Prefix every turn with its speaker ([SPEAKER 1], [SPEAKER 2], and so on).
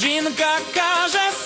[SPEAKER 1] Жінка каже.